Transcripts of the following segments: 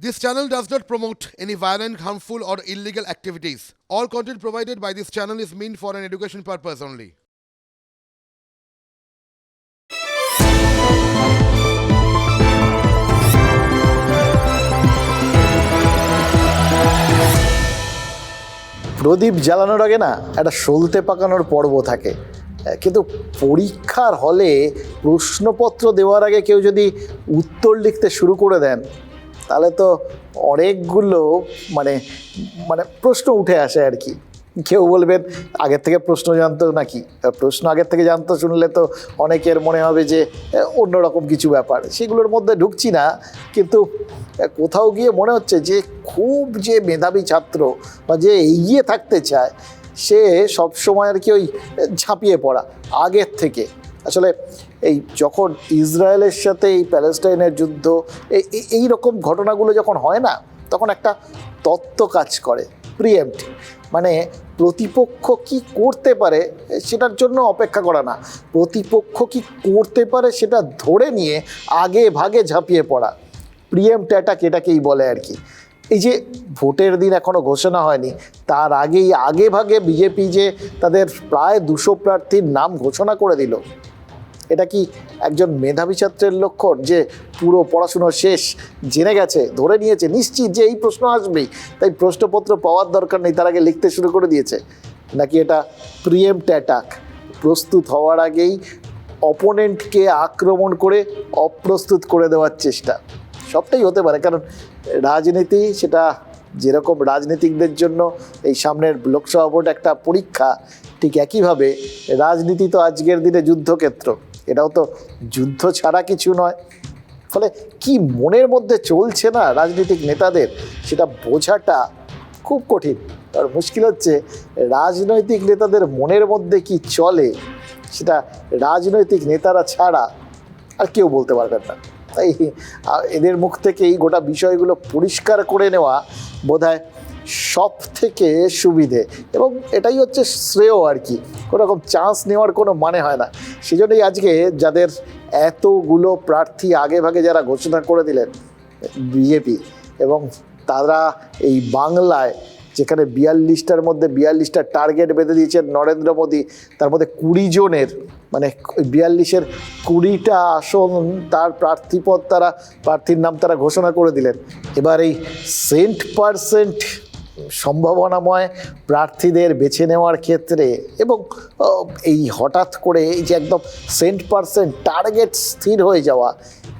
This channel does not promote any violent, harmful, or illegal activities. All content provided by this channel is meant for an education purpose only. প্রদীপ জ্বালানোর আগে না একটা সলতে পাকানোর পর্ব থাকে কিন্তু পরীক্ষার হলে প্রশ্নপত্র দেওয়ার আগে কেউ যদি উত্তর লিখতে শুরু করে দেন তাহলে তো অনেকগুলো মানে মানে প্রশ্ন উঠে আসে আর কি। কেউ বলবেন আগের থেকে প্রশ্ন জানতো নাকি? প্রশ্ন আগের থেকে জানতো শুনলে তো অনেকের মনে হবে যে অন্যরকম কিছু ব্যাপার। সেগুলোর মধ্যে ঢুকছি না, কিন্তু কোথাও গিয়ে মনে হচ্ছে যে, খুব যে মেধাবী ছাত্র বা যে এগিয়ে থাকতে চায়, সে সব সময় আর কি ওই ঝাঁপিয়ে পড়া আগের থেকে। আসলে এই যখন ইসরায়েলের সাথে এই প্যালেস্টাইনের যুদ্ধ, এই রকম ঘটনাগুলো যখন হয় না, তখন একটা তত্ত্ব কাজ করে, প্রিএমট। মানে প্রতিপক্ষ কি করতে পারে সেটার জন্য অপেক্ষা করা না। প্রতিপক্ষ কি করতে পারে সেটা ধরে নিয়ে আগে ভাগে ঝাঁপিয়ে পড়া। প্রিএমট অ্যাটাক এটাকেই বলে আর কি। এই যে ভোটের দিন এখনও ঘোষণা হয়নি, তার আগেই আগে ভাগে বিজেপি যে তাদের প্রায় দুশো প্রার্থীর নাম ঘোষণা করে দিল এটা কি একজন মেধাবী ছাত্রের লক্ষণ যে পুরো পড়াশুনো শেষ, জেনে গেছে, ধরে নিয়েছে? নিশ্চিত যে এই প্রশ্ন আসবেই। তাই প্রশ্নপত্র পাওয়ার দরকার নেই, তার আগে লিখতে শুরু করে দিয়েছে। নাকি এটা প্রিএমট অ্যাটাক? প্রস্তুত হওয়ার আগেই অপোনেন্টকে আক্রমণ করে অপ্রস্তুত করে দেওয়ার চেষ্টা। সবটাই হতে পারে, কারণ রাজনীতি, সেটা যেরকম রাজনীতিকদের জন্য এই সামনের লোকসভা ভোট একটা পরীক্ষা, ঠিক একইভাবে রাজনীতি তো আজকের দিনে যুদ্ধক্ষেত্র। এটাও তো যুদ্ধ ছাড়া কিছু নয়। ফলে কি মনের মধ্যে চলছে না রাজনৈতিক নেতাদের, সেটা বোঝাটা খুব কঠিন। আর মুশকিল হচ্ছে, রাজনৈতিক নেতাদের মনের মধ্যে কি চলে, সেটা রাজনৈতিক নেতারা ছাড়া আর কেউ বলতে পারবেন না। তাই এদের মুখ থেকে এই গোটা বিষয়গুলো পরিষ্কার করে নেওয়া বোধহয় সব থেকে সুবিধে। এবং এটাই হচ্ছে শ্রেয় আর কি। কোনো রকম চান্স নেওয়ার কোনো মানে হয় না। সেজন্যই আজকে যাদের এতগুলো প্রার্থী আগে ভাগে যারা ঘোষণা করে দিলেন বিজেপি এবং তারা এই বাংলায় যেখানে বিয়াল্লিশটার মধ্যে বিয়াল্লিশটা টার্গেট বেঁধে দিয়েছেন নরেন্দ্র মোদী, তার মধ্যে কুড়ি জনের মানে বিয়াল্লিশের কুড়িটা আসন তার প্রার্থীপদ তারা, প্রার্থীর নাম তারা ঘোষণা করে দিলেন। এবার এই সেন্ট পারসেন্ট সম্ভাবনাময় প্রার্থীদের বেছে নেওয়ার ক্ষেত্রে এবং এই হঠাৎ করে এই যে একদম সেন্ট পারসেন্ট টার্গেট স্থির হয়ে যাওয়া,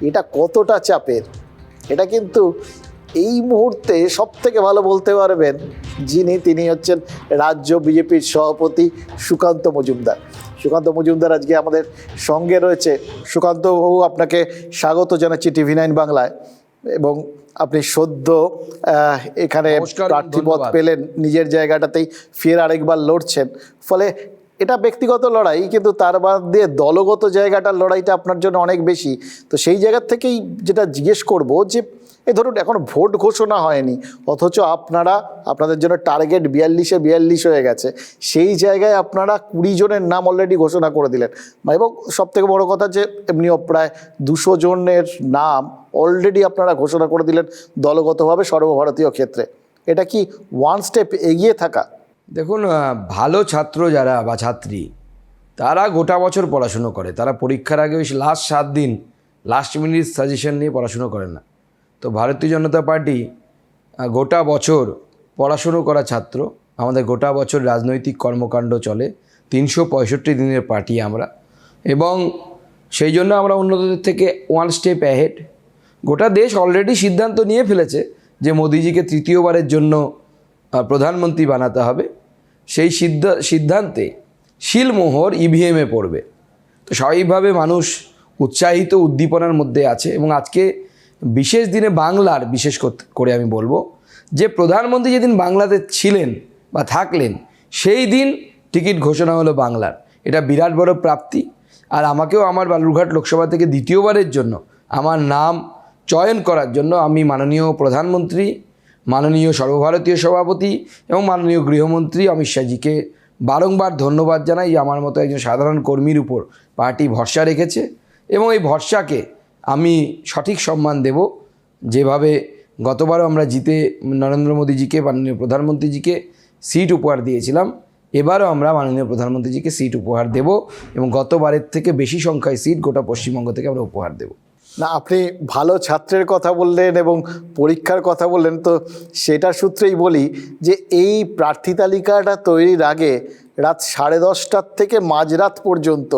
এটা কতটা চাপের? এটা কিন্তু এই মুহূর্তে সব থেকে ভালো বলতে পারবেন যিনি, তিনি হচ্ছেন রাজ্য বিজেপির সভাপতি সুকান্ত মজুমদার। সুকান্ত মজুমদার আজকে আমাদের সঙ্গে রয়েছে। সুকান্ত বাবু, আপনাকে স্বাগত জানাচ্ছি টিভি নাইন বাংলায় এবং আপনি সদ্য এখানে প্রার্থীপদ পেলেন নিজের জায়গাটাতেই ফের আরেকবার লড়ছেন। ফলে এটা ব্যক্তিগত লড়াই কিন্তু তার বাদ দিয়ে দলগত জায়গাটার লড়াইটা আপনার জন্য অনেক বেশি। তো সেই জায়গার থেকেই যেটা জিজ্ঞেস করব যে এই ধরুন এখন ভোট ঘোষণা হয়নি, অথচ আপনারা, আপনাদের জন্য টার্গেট বিয়াল্লিশে বিয়াল্লিশ হয়ে গেছে, সেই জায়গায় আপনারা কুড়ি জনের নাম অলরেডি ঘোষণা করে দিলেন। এবং সব থেকে বড় কথা যে, এমনিও প্রায় দুশো জনের নাম অলরেডি আপনারা ঘোষণা করে দিলেন দলগতভাবে সর্বভারতীয় ক্ষেত্রে। এটা কি ওয়ান স্টেপ এগিয়ে থাকা? দেখুন ভালো ছাত্র যারা বা ছাত্রী, তারা গোটা বছর পড়াশুনো করে, তারা পরীক্ষার আগে ওই লাস্ট সাত দিন লাস্ট মিনিট সাজেশন নিয়ে পড়াশুনো করে না। তো ভারতীয় জনতা পার্টি গোটা বছর পড়াশুনো করা ছাত্র। আমাদের গোটা বছর রাজনৈতিক কর্মকাণ্ড চলে। তিনশো পঁয়ষট্টি দিনের পার্টি আমরা। এবং সেই জন্য আমরা অন্যদের থেকে ওয়ান স্টেপ অ্যাহেড গোটা দেশ অলরেডি সিদ্ধান্ত নিয়ে ফেলেছে যে মোদিজিকে তৃতীয়বারের জন্য প্রধানমন্ত্রী বানাতে হবে। সেই সিদ্ধ, সিদ্ধান্তে শিলমোহর ইভিএমে পড়বে। তো স্বাভাবিকভাবে মানুষ উৎসাহিত, উদ্দীপনার মধ্যে আছে এবং আজকে বিশেষ দিনে বাংলার, বিশেষ কর- আমি বলব, যে প্রধানমন্ত্রী যেদিন বাংলাতে ছিলেন বা থাকলেন, সেই দিন টিকিট ঘোষণা হলো বাংলার। এটা বিরাট বড় প্রাপ্তি। আর আমাকেও আমার বালুরঘাট লোকসভা থেকে দ্বিতীয়বারের জন্য, আমার নাম চয়ন করার জন্য আমি মাননীয় প্রধানমন্ত্রী, মাননীয় সর্বভারতীয় সভাপতি এবং মাননীয় গৃহমন্ত্রী অমিত শাহজিকে বারংবার ধন্যবাদ জানাই। আমার মতো একজন সাধারণ কর্মীর উপর পার্টি ভরসা রেখেছে এবং এই ভরসাকে আমি সঠিক সম্মান দেব। যেভাবে গতবারও আমরা জিতে নরেন্দ্র মোদীজিকে মাননীয় প্রধানমন্ত্রীজিকে সিট উপহার দিয়েছিলাম, এবারও আমরা মাননীয় প্রধানমন্ত্রীজিকে সিট উপহার দেব এবং গতবারের থেকে বেশি সংখ্যায় সিট গোটা পশ্চিমবঙ্গ থেকে আমরা উপহার দেব। না, আপনি ভালো ছাত্রের কথা বললেন এবং পরীক্ষার কথা বললেন, তো সেটা সূত্রেই বলি যে এই প্রার্থী তালিকাটা তৈরির আগে রাত সাড়ে দশটার থেকে মাঝরাত পর্যন্ত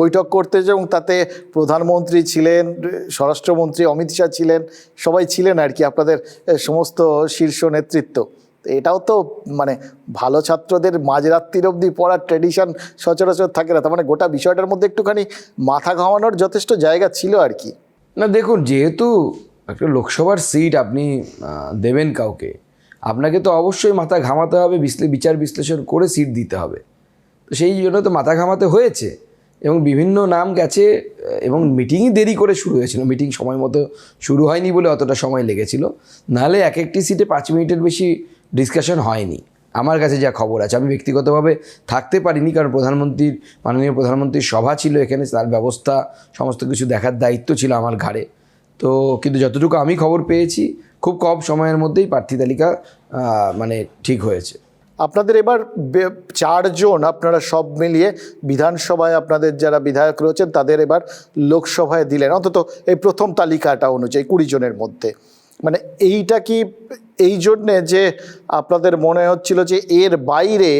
বৈঠক করতে এবং তাতে প্রধানমন্ত্রী ছিলেন, স্বরাষ্ট্রমন্ত্রী অমিত শাহ ছিলেন, সবাই ছিলেন আর কি আপনাদের সমস্ত শীর্ষ নেতৃত্ব। এটাও তো মানে ভালো ছাত্রদের মাঝরাত্রির অবধি পড়ার ট্র্যাডিশন সচরাচর থাকে না, তার মানে গোটা বিষয়টার মধ্যে একটুখানি মাথা ঘামানোর যথেষ্ট জায়গা ছিল আর কি। না দেখুন, যেহেতু একটা লোকসভার সিট আপনি দেবেন কাউকে আপনাকে তো অবশ্যই মাথা ঘামাতে হবে বিচার বিশ্লেষণ করে সিট দিতে হবে। তো সেই জন্য তো মাথা ঘামাতে হয়েছে এবং বিভিন্ন নাম গেছে এবং মিটিংই দেরি করে শুরু হয়েছিল। মিটিং সময় মতো শুরু হয়নি বলে অতটা সময় লেগেছিল। নাহলে এক একটি সিটে পাঁচ মিনিটের বেশি ডিসকাশন হয়নি। আমার কাছে যা খবর আছে, আমি ব্যক্তিগতভাবে থাকতে পারিনি, কারণ প্রধানমন্ত্রীর, মাননীয় প্রধানমন্ত্রীর সভা ছিল, এখানে তার ব্যবস্থা, সমস্ত কিছু দেখার দায়িত্ব ছিল আমার ঘাড়ে। তো কিন্তু যতটুকু আমি খবর পেয়েছি খুব কম সময়ের মধ্যেই প্রার্থী তালিকা মানে ঠিক হয়েছে। আপনাদের এবার চারজন আপনারা সব মিলিয়ে বিধানসভায় আপনাদের যারা বিধায়ক রয়েছেন, তাদের এবার লোকসভায় দিলেন। অন্তত এই প্রথম তালিকাটা অনুযায়ী কুড়ি জনের মধ্যে। মানে এইটা কি এই জন্যে যে আপনাদের মনে হচ্ছিল যে এর বাইরে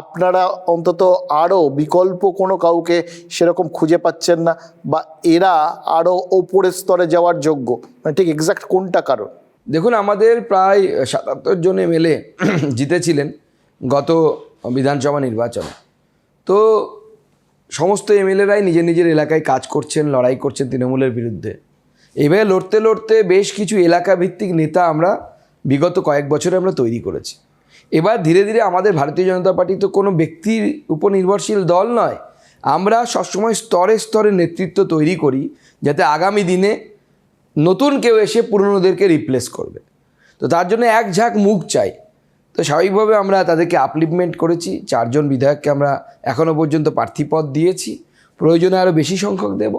আপনারা অন্তত আরও বিকল্প কোনো কাউকে সেরকম খুঁজে পাচ্ছেন না, বা এরা আরও ওপরের স্তরে যাওয়ার যোগ্য? মানে ঠিক এক্সাক্ট কোনটা কারণ? দেখুন, আমাদের প্রায় সাতাত্তর জন এমএলএ জিতেছিলেন গত বিধানসভা নির্বাচনে। তো সমস্ত এমএলএরাই নিজের নিজের এলাকায় কাজ করছেন, লড়াই করছেন তৃণমূলের বিরুদ্ধে। এভাবে লড়তে লড়তে বেশ কিছু এলাকা ভিত্তিক নেতা আমরা বিগত কয়েক বছরে আমরা তৈরি করেছি। এবার ধীরে ধীরে আমাদের ভারতীয় জনতা পার্টি তো কোনো ব্যক্তির উপর নির্ভরশীল দল নয়। আমরা সবসময় স্তরে স্তরে নেতৃত্ব তৈরি করি, যাতে আগামী দিনে নতুন কেউ এসে পুরনোদেরকে রিপ্লেস করবে। তো তার জন্য এক ঝাঁক মুখ চাই। তো স্বাভাবিকভাবে আমরা তাদেরকে আপলিপমেন্ট করেছি, চারজন বিধায়ককে আমরা এখনও পর্যন্ত প্রার্থীপদ দিয়েছি। প্রয়োজনে আরও বেশি সংখ্যক দেব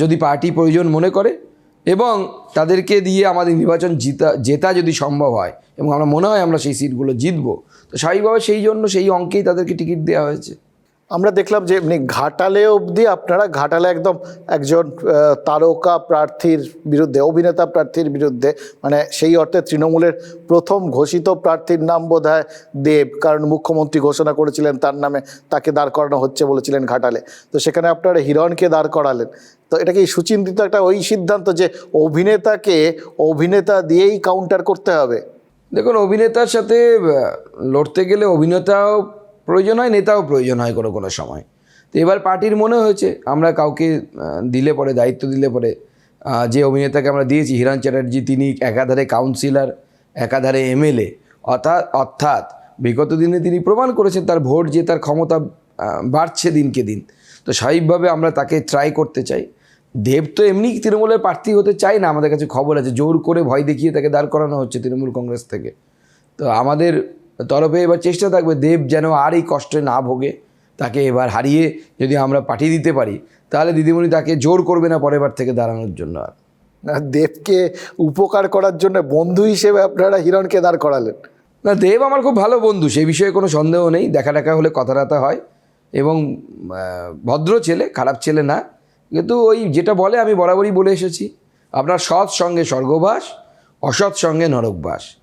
যদি পার্টি প্রয়োজন মনে করে। এবং তাদেরকে দিয়ে আমাদের নির্বাচন জিতা, জেতা যদি সম্ভব হয়, এবং আমরা মনে হয় আমরা সেই সিটগুলো জিতবো। তো স্বাভাবিকভাবে সেই জন্য সেই অঙ্কেই তাদেরকে টিকিট দেওয়া হয়েছে। আমরা দেখলাম যে এমনি ঘাটালে অবধি আপনারা, ঘাটালে একদম একজন তারকা প্রার্থীর বিরুদ্ধে, অভিনেতা প্রার্থীর বিরুদ্ধে মানে সেই অর্থে তৃণমূলের প্রথম ঘোষিত প্রার্থীর নাম বোধ দেব, কারণ মুখ্যমন্ত্রী ঘোষণা করেছিলেন তার নামে, তাকে দাঁড় করানো হচ্ছে বলেছিলেন ঘাটালে। তো সেখানে আপনারা হিরণকে দাঁড় করালেন। তো এটা কি সুচিন্তিত একটা ওই সিদ্ধান্ত যে অভিনেতাকে অভিনেতা দিয়েই কাউন্টার করতে হবে? দেখুন, অভিনেতার সাথে লড়তে গেলে অভিনেতাও প্রয়োজন হয়, নেতাও প্রয়োজন হয় কোনো কোনো সময়। তো এবার পার্টির মনে হয়েছে, আমরা কাউকে দিলে পরে, দায়িত্ব দিলে পরে যে অভিনেতাকে আমরা দিয়েছি, হিরণ চ্যাটার্জি, তিনি একাধারে কাউন্সিলর একাধারে এমএলএ অর্থাৎ অর্থাৎ বিগত দিনে তিনি প্রমাণ করেছেন তার ভোট যে তার ক্ষমতা বাড়ছে দিনকে দিন। তো স্বাভাবিকভাবে আমরা তাকে ট্রাই করতে চাই। দেব তো এমনি তৃণমূলের প্রার্থী হতে চাই না, আমাদের কাছে খবর আছে, জোর করে ভয় দেখিয়ে তাকে দাঁড় করানো হচ্ছে তৃণমূল কংগ্রেস থেকে। তো আমাদের তরফে এবার চেষ্টা থাকবে দেব যেন আর এই কষ্টে না ভোগে। তাকে এবার হারিয়ে যদি আমরা পাঠিয়ে দিতে পারি তাহলে দিদিমণি তাকে জোর করবে না পরের বার থেকে দাঁড়ানোর জন্য আর। না দেবকে উপকার করার জন্য বন্ধু হিসেবে আপনারা হিরণকে দাঁড় করালেন। না দেব আমার খুব ভালো বন্ধু সেই বিষয়ে কোনো সন্দেহ নেই দেখা টাকা হলে কথা হয়। এবং ভদ্র ছেলে খারাপ ছেলে না। কিন্তু ওই যেটা বলে আমি বরাবরই বলে এসেছি আপনার সৎ সঙ্গে স্বর্গবাস অসৎ সঙ্গে নরকবাস।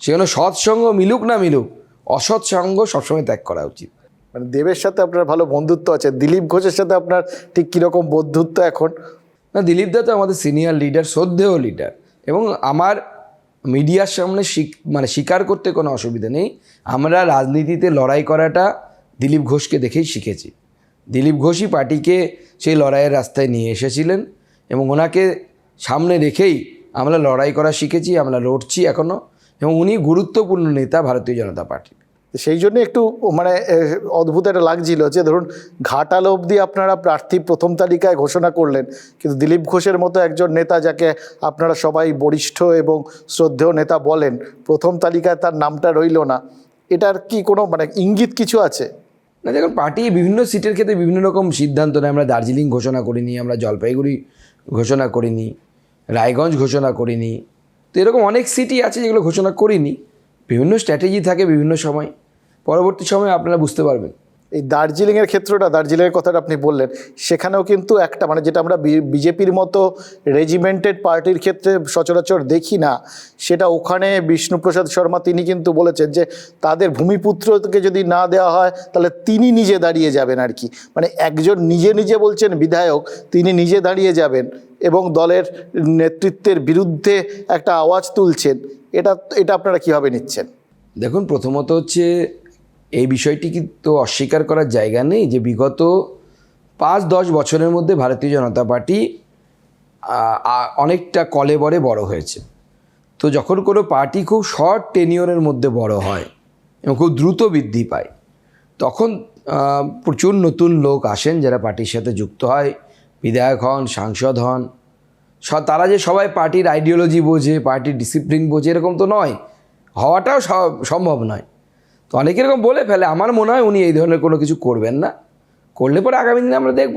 সেজন্য সৎসঙ্গ মিলুক না মিলুক অসৎসঙ্গ সবসময় ত্যাগ করা উচিত। মানে দেবের সাথে আপনার ভালো বন্ধুত্ব আছে দিলীপ ঘোষের সাথে আপনার ঠিক কীরকম বন্ধুত্ব এখন? না দিলীপ দা তো আমাদের সিনিয়র লিডার শ্রদ্ধেয় লিডার এবং আমার মিডিয়ার সামনে মানে স্বীকার করতে কোনো অসুবিধা নেই। আমরা রাজনীতিতে লড়াই করাটা দিলীপ ঘোষকে দেখেই শিখেছি। দিলীপ ঘোষই পার্টিকে সেই লড়াইয়ের রাস্তায় নিয়ে এসেছিলেন এবং ওনাকে সামনে রেখেই আমরা লড়াই করা শিখেছি আমরা লড়ছি এখনও এবং উনি গুরুত্বপূর্ণ নেতা ভারতীয় জনতা পার্টির সেই জন্য একটু মানে অদ্ভুত একটা লাগছিল যে ধরুন ঘাটাল অবধি আপনারা প্রার্থী প্রথম তালিকায় ঘোষণা করলেন কিন্তু দিলীপ ঘোষের মতো একজন নেতা যাকে আপনারা সবাই বরিষ্ঠ এবং শ্রদ্ধেয় নেতা বলেন প্রথম তালিকায় তার নামটা রইল না। এটার কি কোনো মানে ইঙ্গিত কিছু আছে? না দেখুন পার্টি বিভিন্ন সিটের ক্ষেত্রে বিভিন্ন রকম সিদ্ধান্ত নেয়। আমরা দার্জিলিং ঘোষণা করিনি আমরা জলপাইগুড়ি ঘোষণা করিনি রায়গঞ্জ ঘোষণা করিনি তো এরকম অনেক সিটি আছে যেগুলো ঘোষণা করিনি। বিভিন্ন স্ট্র্যাটেজি থাকে বিভিন্ন সময়। পরবর্তী সময় আপনারা বুঝতে পারবেন। এই দার্জিলিংয়ের ক্ষেত্রটা, দার্জিলিংয়ের কথাটা আপনি বললেন, সেখানেও কিন্তু একটা মানে যেটা আমরা বিজেপির মতো রেজিমেন্টেড পার্টির ক্ষেত্রে সচরাচর দেখি না, সেটা ওখানে বিষ্ণুপ্রসাদ শর্মা তিনি কিন্তু বলেছেন যে তাদের ভূমিপুত্রকে যদি না দেওয়া হয়, তাহলে তিনি নিজে দাঁড়িয়ে যাবেন আর কি। মানে একজন নিজে নিজে বলছেন বিধায়ক, তিনি নিজে দাঁড়িয়ে যাবেন এবং দলের নেতৃত্বের বিরুদ্ধে একটা আওয়াজ তুলছেন, এটা এটা আপনারা কীভাবে নিচ্ছেন? দেখুন, প্রথমত হচ্ছে এই বিষয়টি কিন্তু অস্বীকার করার জায়গা নেই যে বিগত পাঁচ, দশ বছরের মধ্যে ভারতীয় জনতা পার্টি অনেকটা কলেবরে বড় হয়েছে। তো যখন কোনো পার্টি খুব শর্ট টেনিয়রের মধ্যে বড় হয় এবং খুব দ্রুত বৃদ্ধি পায়, তখন প্রচুর নতুন লোক আসেন যারা পার্টির সাথে যুক্ত হয়। বিধায়ক হন, সাংসদ হন। তারা যে সবাই পার্টির আইডিওলজি বোঝে, পার্টির ডিসিপ্লিন বোঝে, এরকম তো নয়। হওয়াটাও সম্ভব নয়। তো অনেকে এরকম বলে ফেলে, আমার মনে হয় উনি এই ধরনের কোনো কিছু করবেন না। করলে পরে আগামী দিনে আমরা দেখব।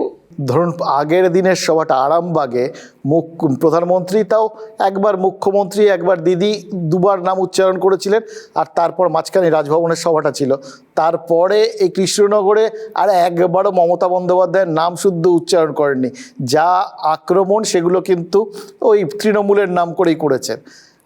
ধরুন, আগের দিনের সভাটা আরামবাগে মুখ, প্রধানমন্ত্রী তাও একবার মুখ্যমন্ত্রী, একবার দিদি দুবার নাম উচ্চারণ করেছিলেন, আর তারপর মাঝখানে রাজভবনের সভাটা ছিল। তারপরে এই কৃষ্ণনগরে আর একবারও মমতা বন্দ্যোপাধ্যায়ের নাম শুদ্ধ উচ্চারণ করেননি। যা আক্রমণ, সেগুলো কিন্তু ওই তৃণমূলের নাম করেই করেছেন।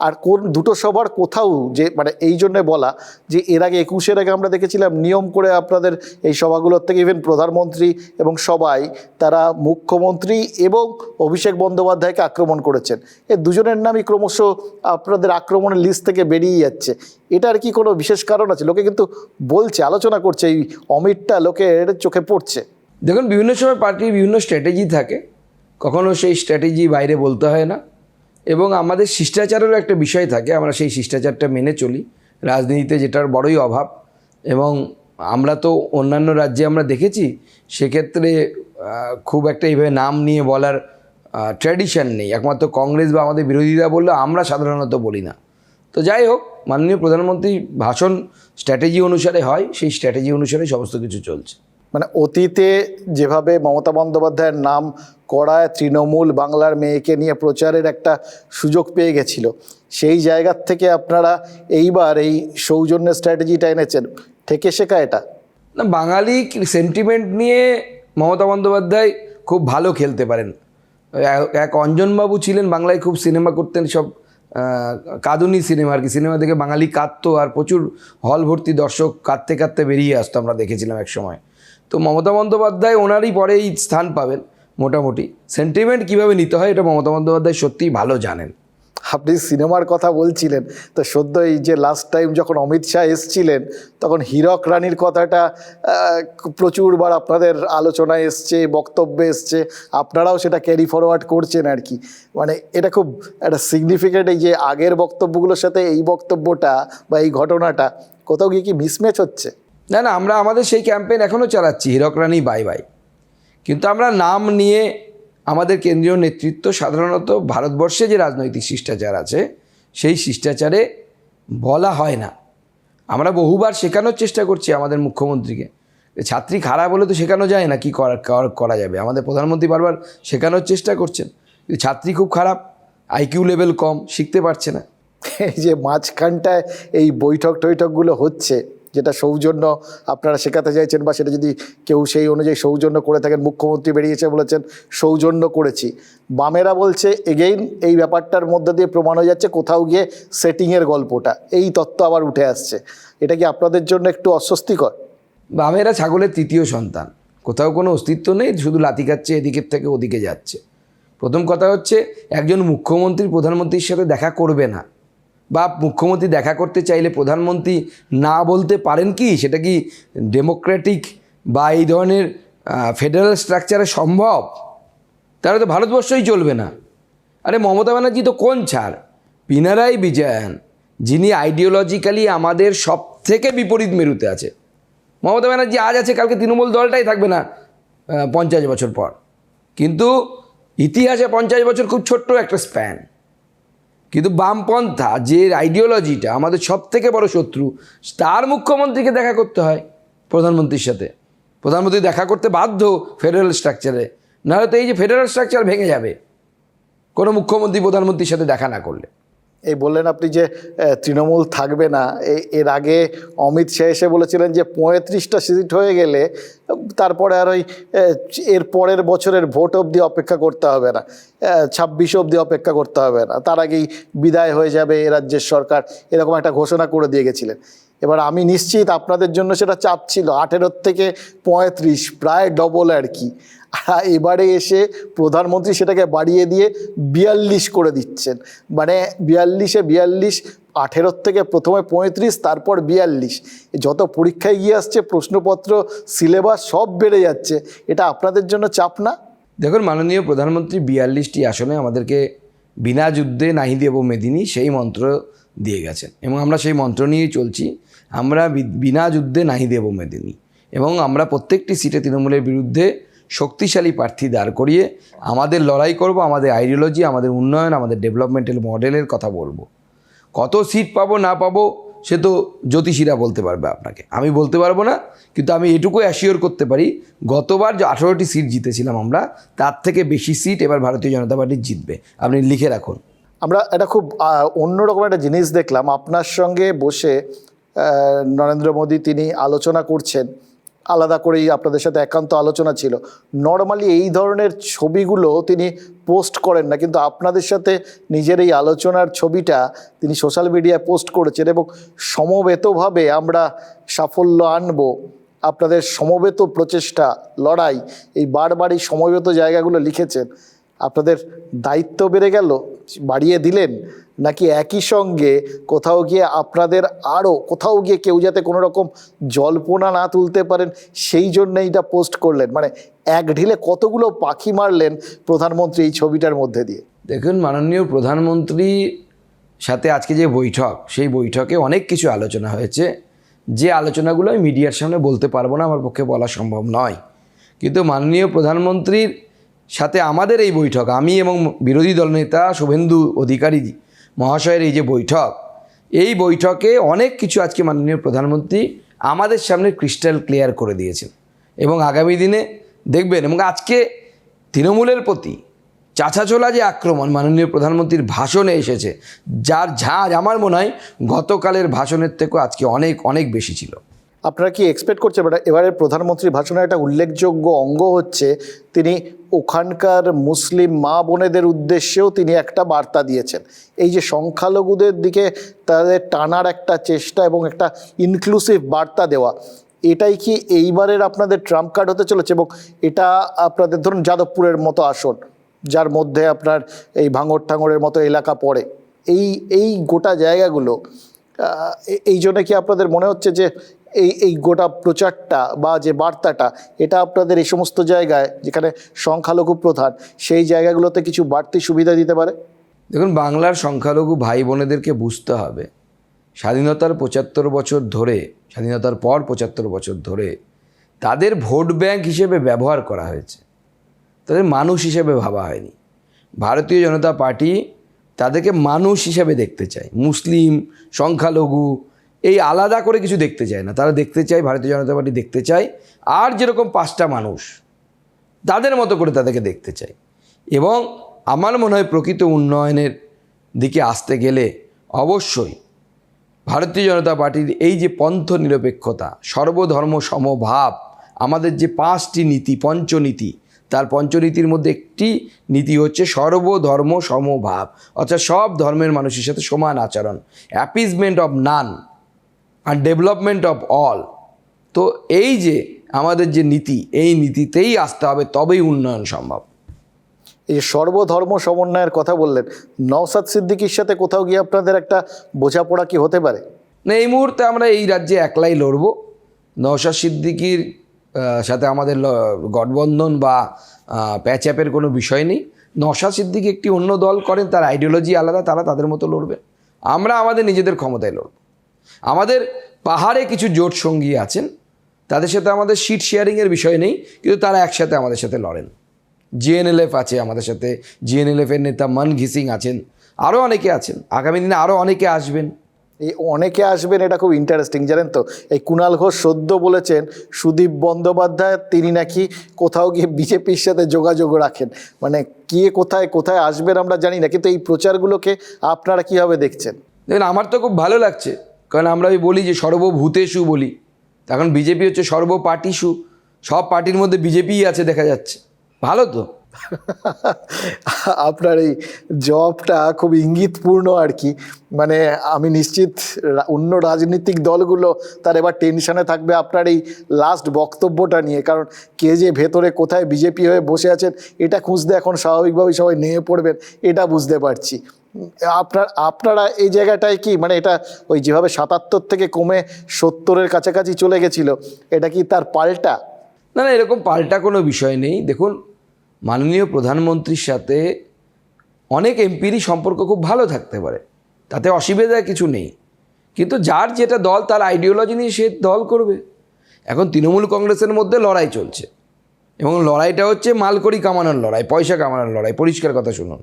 আর কোন দুটো সভার কোথাও যে মানে এই জন্য বলা যে, এর আগে একুশের আগে আমরা দেখেছিলাম নিয়ম করে আপনাদের এই সভাগুলোর থেকে ইভেন প্রধানমন্ত্রী এবং সবাই তারা মুখ্যমন্ত্রী এবং অভিষেক বন্দ্যোপাধ্যায়কে আক্রমণ করেছেন। এ দুজনের নামই ক্রমশ আপনাদের আক্রমণের লিস্ট থেকে বেরিয়ে যাচ্ছে। এটার কি কোনো বিশেষ কারণ আছে? লোকে কিন্তু বলছে, আলোচনা করছে, এই অমিতটা লোকের চোখে পড়ছে। দেখুন, বিভিন্ন সময় পার্টির বিভিন্ন স্ট্র্যাটেজি থাকে। কখনো সেই স্ট্র্যাটেজি বাইরে বলতে হয় না। এবং আমাদের শিষ্টাচারেরও একটা বিষয় থাকে, আমরা সেই শিষ্টাচারটা মেনে চলি। রাজনীতিতে যেটার বড়ই অভাব এবং আমরা তো অন্যান্য রাজ্যে আমরা দেখেছি, সেক্ষেত্রে খুব একটা এইভাবে নাম নিয়ে বলার ট্র্যাডিশন নেই। একমাত্র কংগ্রেস বা আমাদের বিরোধীরা বললে আমরা সাধারণত বলি না। তো যাই হোক, মাননীয় প্রধানমন্ত্রী ভাষণ স্ট্র্যাটেজি অনুসারে হয়, সেই স্ট্র্যাটেজি অনুসারে সমস্ত কিছু চলছে। মানে অতীতে যেভাবে মমতা বন্দ্যোপাধ্যায়ের নাম কড়ায় তৃণমূল বাংলার মেয়েকে নিয়ে প্রচারের একটা সুযোগ পেয়ে গেছিল, সেই জায়গার থেকে আপনারা এইবার এই সৌজন্যের স্ট্র্যাটেজিটা এনেছেন। ঠেকে শেখা এটা? না, বাঙালি সেন্টিমেন্ট নিয়ে মমতা বন্দ্যোপাধ্যায় খুব ভালো খেলতে পারেন। এক- অঞ্জনবাবু ছিলেন, বাংলায় খুব সিনেমা করতেন সব কাঁদুনি সিনেমা আর কি। সিনেমা দেখে বাঙালি কাঁদতো আর প্রচুর হল ভর্তি দর্শক কাঁদতে কাঁদতে বেরিয়ে আসতো, আমরা দেখেছিলাম এক সময়। তো মমতা বন্দ্যোপাধ্যায় ওনারই পরেই স্থান পাবেন মোটামুটি। সেন্টিমেন্ট কীভাবে নিতে হয় এটা মমতা বন্দ্যোপাধ্যায় সত্যিই ভালো জানেন। আপনি সিনেমার কথা বলছিলেন, তো সদ্য এই যে লাস্ট টাইম যখন অমিত শাহ এসছিলেন, তখন হীরক রানীর কথাটা প্রচুরবার আপনাদের আলোচনায় এসছে, বক্তব্যে এসছে, আপনারাও সেটা ক্যারি ফরওয়ার্ড করছেন আর কি। মানে এটা খুব একটা সিগনিফিকেন্ট এই যে আগের বক্তব্যগুলোর সাথে এই বক্তব্যটা বা এই ঘটনাটা, কোথাও গিয়ে কি মিসম্যাচ হচ্ছে? না না, আমরা আমাদের সেই ক্যাম্পেইন এখনও চালাচ্ছি, হীরক রানী বাই বাই কিন্তু আমরা নাম নিয়ে আমাদের কেন্দ্রীয় নেতৃত্ব সাধারণত ভারতবর্ষে যে রাজনৈতিক শিষ্টাচার আছে, সেই শিষ্টাচারে বলা হয় না। আমরা বহুবার শেখানোর চেষ্টা করছি আমাদের মুখ্যমন্ত্রীকে। ছাত্রী খারাপ হলে তো শেখানো যায় না কি করা, করা- যাবে। আমাদের প্রধানমন্ত্রী বারবার শেখানোর চেষ্টা করছেন। ছাত্রী খুব খারাপ আইকিউ লেভেল কম, শিখতে পারছে না। এই যে মাঝখানটায় এই বৈঠক টৈঠকগুলো হচ্ছে যেটা সৌজন্য আপনারা শেখাতে চাইছেন বা সেটা যদি কেউ সেই অনুযায়ী সৌজন্য করে থাকেন, মুখ্যমন্ত্রী বেরিয়েছে বলেছেন, সৌজন্য করেছি। বামেরা বলছে এগেইন এই ব্যাপারটার মধ্যে দিয়ে প্রমাণ হয়ে যাচ্ছে, কোথাও গিয়ে সেটিংয়ের গল্পটা। এই তত্ত্ব আবার উঠে আসছে। এটা কি আপনাদের জন্য একটু অস্বস্তিকর? বামেরা ছাগলের তৃতীয় সন্তান। কোথাও কোনো অস্তিত্ব নেই, শুধু লাথি খাচ্ছে এদিকের থেকে ওদিকে যাচ্ছে। প্রথম কথা হচ্ছে, একজন মুখ্যমন্ত্রী, প্রধানমন্ত্রীর সাথে দেখা করবে না। বা মুখ্যমন্ত্রী দেখা করতে চাইলে প্রধানমন্ত্রী না বলতে পারেন কি? সেটা কি ডেমোক্রেটিক বা এই ধরনের ফেডারেল স্ট্রাকচারে সম্ভব? তাহলে তো ভারতবর্ষই চলবে না। আরে মমতা ব্যানার্জি তো কোন ছাড়? পিনারাই বিজয়ন, যিনি আইডিওলজিক্যালি আমাদের সব থেকে বিপরীত মেরুতে আছে। মমতা ব্যানার্জি আজ আছে, কালকে তৃণমূল দলটাই থাকবে না পঞ্চাশ বছর পর। কিন্তু ইতিহাসে পঞ্চাশ বছর খুব ছোট্ট একটা স্প্যান কিন্তু বামপন্থা যে আইডিওলজিটা আমাদের সব থেকে বড় শত্রু, তার মুখ্যমন্ত্রীকে দেখা করতে হয় প্রধানমন্ত্রীর সাথে। প্রধানমন্ত্রী দেখা করতে বাধ্য ফেডারেল স্ট্রাকচারে নাহলে তো এই যে ফেডারেল স্ট্রাকচার ভেঙে যাবে। কোনো মুখ্যমন্ত্রী প্রধানমন্ত্রীর সাথে দেখা না করলে। এই বললেন আপনি যে তৃণমূল থাকবে না। এর আগে অমিত শাহ এসে বলেছিলেন যে, পঁয়ত্রিশটা সিট হয়ে গেলে তারপরে আর ওই এর পরের বছরের ভোট অবধি অপেক্ষা করতে হবে না। ছাব্বিশ অবধি অপেক্ষা করতে হবে না। তার আগেই বিদায় হয়ে যাবে এ রাজ্যের সরকার। এরকম একটা ঘোষণা করে দিয়ে গেছিলেন। এবার আমি নিশ্চিত আপনাদের জন্য সেটা চাপ ছিল আঠেরোর থেকে পঁয়ত্রিশ, প্রায় ডবল আর কি। এবারে এসে প্রধানমন্ত্রী সেটাকে বাড়িয়ে দিয়ে বিয়াল্লিশ করে দিচ্ছেন। মানে বিয়াল্লিশে বিয়াল্লিশ, আঠেরোর থেকে প্রথমে পঁয়ত্রিশ, তারপর বিয়াল্লিশ। যত পরীক্ষায় গিয়ে আসছে, প্রশ্নপত্র, সিলেবাস সব বেড়ে যাচ্ছে। এটা আপনাদের জন্য চাপ না? দেখুন, মাননীয় প্রধানমন্ত্রী বিয়াল্লিশটি আসনে আমাদেরকে বিনা যুদ্ধে নাহি দেব মেদিনী সেই মন্ত্র দিয়ে গেছেন। এবং আমরা সেই মন্ত্র নিয়েই চলছি। আমরা বিনা যুদ্ধে নাহি দেব মেদিনী। এবং আমরা প্রত্যেকটি সিটে তৃণমূলের বিরুদ্ধে শক্তিশালী প্রার্থী দাঁড় করিয়ে আমাদের লড়াই করব, আমাদের আইডিওলজি আমাদের উন্নয়ন, আমাদের ডেভেলপমেন্টাল মডেলের কথা বলব। কত সিট পাবো, না পাবো, সে তো জ্যোতিষীরা বলতে পারবে আপনাকে। আমি বলতে পারব না, কিন্তু আমি এটুকু অ্যাসিওর করতে পারি, গতবার যে আঠেরোটি সিট জিতেছিলাম আমরা, তার থেকে বেশি সিট এবার ভারতীয় জনতা পার্টি জিতবে। আপনি লিখে রাখুন। আমরা এটা খুব অন্যরকম একটা জিনিস দেখলাম। আপনার সঙ্গে বসে নরেন্দ্র মোদী তিনি আলোচনা করছেন। আলাদা করেই আপনাদের সাথে একান্ত আলোচনা ছিল। নর্মালি এই ধরনের ছবিগুলো তিনি পোস্ট করেন না, কিন্তু আপনাদের সাথে নিজের এই আলোচনার ছবিটা তিনি সোশ্যাল মিডিয়ায় পোস্ট করেছেন এবং সমবেতভাবে আমরা সাফল্য আনব। আপনাদের সমবেত প্রচেষ্টা, লড়াই, এই বারবার এই সমবেত জায়গাগুলো লিখেছেন। আপনাদের দায়িত্ব বেড়ে গেল, বাড়িয়ে দিলেন। নাকি একই সঙ্গে কোথাও গিয়ে আপনাদের আরও, কোথাও গিয়ে কেউ যাতে কোনো রকম জল্পনা না তুলতে পারেন, সেই জন্য এইটা পোস্ট করলেন। মানে এক ঢিলে কতগুলো পাখি মারলেন প্রধানমন্ত্রী এই ছবিটার মধ্যে দিয়ে? দেখুন, মাননীয় প্রধানমন্ত্রী সাথে আজকে যে বৈঠক, সেই বৈঠকে অনেক কিছু আলোচনা হয়েছে। যে আলোচনাগুলো আমি মিডিয়ার সামনে বলতে পারব না, আমার পক্ষে বলা সম্ভব নয়। কিন্তু মাননীয় প্রধানমন্ত্রীর সাথে আমাদের এই বৈঠক, আমি এবং বিরোধী দলনেতা শুভেন্দু অধিকারী মহাশয়ের এই যে বৈঠক, এই বৈঠকে অনেক কিছু আজকে মাননীয় প্রধানমন্ত্রী আমাদের সামনে ক্রিস্টাল ক্লিয়ার করে দিয়েছেন। এবং আগামী দিনে দেখবেন এবং আজকে তৃণমূলের প্রতি চাছাচোলা যে আক্রমণ মাননীয় প্রধানমন্ত্রীর ভাষণে এসেছে, যার ঝাঁজ আমার মনে হয় গতকালের ভাষণের থেকেও আজকে অনেক অনেক বেশি ছিল। আপনারা কি এক্সপেক্ট করছেন? মানে এবারের প্রধানমন্ত্রীর ভাষণের একটা উল্লেখযোগ্য অঙ্গ হচ্ছে, তিনি ওখানকার মুসলিম মা বোনেদের উদ্দেশ্যেও তিনি একটা বার্তা দিয়েছেন। এই যে সংখ্যালঘুদের দিকে তাদের টানার একটা চেষ্টা এবং একটা ইনক্লুসিভ বার্তা দেওয়া, এটাই কি এইবারের আপনাদের ট্রাম্প কার্ড হতে চলেছে এবং এটা আপনাদের ধরুন যাদবপুরের মতো আসন, যার মধ্যে আপনার এই ভাঙর ঠাঙরের মতো এলাকা পড়ে, এই এই গোটা জায়গাগুলো এই জন্য কি আপনাদের মনে হচ্ছে যে এই এই গোটা প্রচারটা বা যে বার্তাটা, এটা আপনাদের এই সমস্ত জায়গায়, যেখানে সংখ্যালঘু প্রধান, সেই জায়গাগুলোতে কিছু বাড়তি সুবিধা দিতে পারে? দেখুন, বাংলার সংখ্যালঘু ভাই বোনেদেরকে বুঝতে হবে, স্বাধীনতার পঁচাত্তর বছর ধরে, স্বাধীনতার পর পঁচাত্তর বছর ধরে, তাদের ভোট ব্যাংক হিসেবে ব্যবহার করা হয়েছে। তাদের মানুষ হিসেবে ভাবা হয়নি। ভারতীয় জনতা পার্টি তাদেরকে মানুষ হিসেবে দেখতে চায়। মুসলিম, সংখ্যালঘু এই আলাদা করে কিছু দেখতে চায় না। তারা দেখতে চায়, ভারতীয় জনতা পার্টি দেখতে চায়, আর যেরকম পাঁচটা মানুষ, তাদের মতো করে তাদেরকে দেখতে চাই এবং আমার মনে হয় প্রকৃত উন্নয়নের দিকে আসতে গেলে অবশ্যই ভারতীয় জনতা পার্টির এই যে পন্থ নিরপেক্ষতা সর্বধর্ম সমভাব, আমাদের যে পাঁচটি নীতি, পঞ্চনীতি, তার পঞ্চনীতির মধ্যে একটি নীতি হচ্ছে সর্বধর্ম সমভাব, অর্থাৎ সব ধর্মের মানুষের সাথে সমান আচরণ অ্যাপিজমেন্ট অফ নান আর ডেভেলপমেন্ট অফ অল তো এই যে আমাদের যে নীতি এই নীতিতেই আসতে হবে তবেই উন্নয়ন সম্ভব। এই যে সর্বধর্ম সমন্বয়ের কথা বললেন নওসাদ সিদ্দিকির সাথে কোথাও গিয়ে আপনাদের একটা বোঝাপড়া কি হতে পারে? না এই মুহূর্তে আমরা এই রাজ্যে একলাই লড়ব। নওসাদ সিদ্দিকির সাথে আমাদের গঠবন্ধন বা প্যাচ্যাপের কোনো বিষয় নেই। নওশাদ সিদ্দিকি একটি অন্য দল করেন তার আইডিওলজি আলাদা তারা তাদের মতো লড়বে। আমরা আমাদের নিজেদের ক্ষমতায় লড়ব। আমাদের পাহাড়ে কিছু জোট সঙ্গী আছেন তাদের সাথে আমাদের সিট শেয়ারিংয়ের বিষয় নেই কিন্তু তারা একসাথে আমাদের সাথে লড়েন। জিএনএলএফ আছে আমাদের সাথে জিএনএলএফের নেতা মান ঘিসিং আছেন আরও অনেকে আছেন আগামী দিনে আরও অনেকে আসবেন। এই অনেকে আসবেন এটা খুব ইন্টারেস্টিং জানেন তো? এই কুণাল ঘোষ সদ্য বলেছেন সুদীপ বন্দ্যোপাধ্যায় তিনি নাকি কোথাও গিয়ে বিজেপির সাথে যোগাযোগ রাখেন। মানে কে কোথায় কোথায় আসবেন আমরা জানি না কিন্তু এই প্রচারগুলোকে আপনারা কীভাবে দেখছেন? দেখুন আমার তো খুব ভালো লাগছে। কারণ আমরা ওই বলি যে সর্বভূতেষু বলি। এখন বিজেপি হচ্ছে সর্ব সর্বপার্টিসু সব পার্টির মধ্যে বিজেপিই আছে দেখা যাচ্ছে। ভালো তো? আপনার এই জবটা খুব ইঙ্গিতপূর্ণ আর কি। মানে আমি নিশ্চিত অন্য রাজনৈতিক দলগুলো তার এবার টেনশনে থাকবে আপনার এই লাস্ট বক্তব্যটা নিয়ে। কারণ কে যে ভেতরে কোথায় বিজেপি হয়ে বসে আছেন, এটা খুঁজতে এখন স্বাভাবিকভাবেই সবাই নেমে পড়বেন, এটা বুঝতে পারছি। আপনার, আপনারা এই জায়গাটায় কি মানে এটা ওই যেভাবে সাতাত্তর থেকে কমে সত্তরের কাছাকাছি চলে গেছিল, এটা কি তার পাল্টা? না না, এরকম পাল্টা কোনো বিষয় নেই। দেখুন, মাননীয় প্রধানমন্ত্রীর সাথে অনেক এমপিরই সম্পর্ক খুব ভালো থাকতে পারে, তাতে অসুবিধা কিছু নেই। কিন্তু যার যেটা দল, তার আইডিওলজি নিয়ে সে দল করবে। এখন তৃণমূল কংগ্রেসের মধ্যে লড়াই চলছে, এবং লড়াইটা হচ্ছে মালকড়ি কামানোর লড়াই, পয়সা কামানোর লড়াই, পরিষ্কার কথা শুনুন।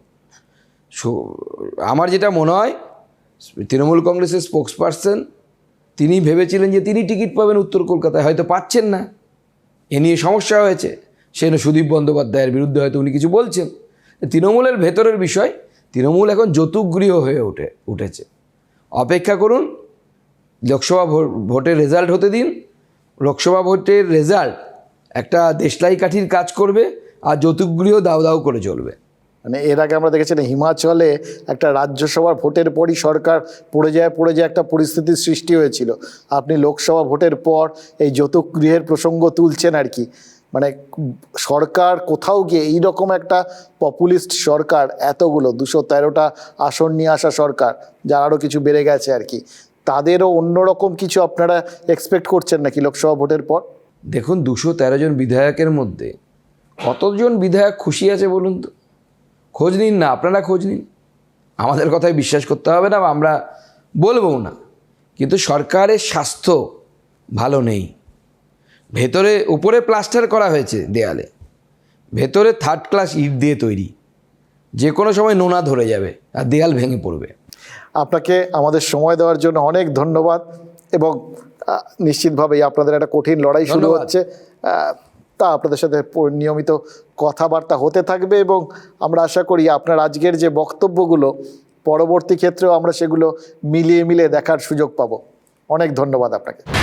আমার যেটা মনে হয়, তৃণমূল কংগ্রেসের স্পোক্স পার্সন তিনি ভেবেছিলেন যে তিনি টিকিট পাবেন উত্তর কলকাতায়, হয়তো পাচ্ছেন না। এ নিয়ে সমস্যা হয়েছে। সেজন্য সুদীপ বন্দ্যোপাধ্যায়ের বিরুদ্ধে হয়তো উনি কিছু বলছেন। তৃণমূলের ভেতরের বিষয়, তৃণমূল এখন যতুগৃহ হয়ে উঠে, উঠেছে। অপেক্ষা করুন, লোকসভা ভোটের রেজাল্ট হতে দিন। লোকসভা ভোটের রেজাল্ট একটা দেশলাই কাঠির কাজ করবে আর যতুগৃহ দাও দাও করে চলবে। মানে এর আগে আমরা দেখেছিলাম হিমাচলে একটা রাজ্যসভার ভোটের পরই সরকার পড়ে যায় পড়ে যায় একটা পরিস্থিতির সৃষ্টি হয়েছিল। আপনি লোকসভা ভোটের পর এই যৌতুক গৃহের প্রসঙ্গ তুলছেন আর কি। মানে সরকার কোথাও গিয়ে এইরকম একটা পপুলিস্ট সরকার, এতগুলো, দুশো তেরোটা আসন নিয়ে আসা সরকার, যার আরও কিছু বেড়ে গেছে আর কি। তাদেরও অন্যরকম কিছু আপনারা এক্সপেক্ট করছেন নাকি লোকসভা ভোটের পর? দেখুন, দুশো তেরো জন বিধায়কের মধ্যে কতজন বিধায়ক খুশি আছে বলুন তো? খোঁজ নিন না আপনারা খোঁজ নিন। আমাদের কথায় বিশ্বাস করতে হবে না বা আমরা বলব না। কিন্তু সরকারের স্বাস্থ্য ভালো নেই। ভেতরে উপরে প্লাস্টার করা হয়েছে দেয়ালে। ভেতরে থার্ড ক্লাস ইট দিয়ে তৈরি। যে কোনো সময় নোনা ধরে যাবে আর দেয়াল ভেঙে পড়বে। আপনাকে আমাদের সময় দেওয়ার জন্য অনেক ধন্যবাদ এবং নিশ্চিতভাবেই আপনাদের একটা কঠিন লড়াই শুরু হচ্ছে। তা আপনাদের সাথে নিয়মিত কথাবার্তা হতে থাকবে এবং আমরা আশা করি আপনার আজকের যে বক্তব্যগুলো, পরবর্তী ক্ষেত্রেও আমরা সেগুলো মিলিয়ে মিলিয়ে দেখার সুযোগ পাব। অনেক ধন্যবাদ আপনাকে।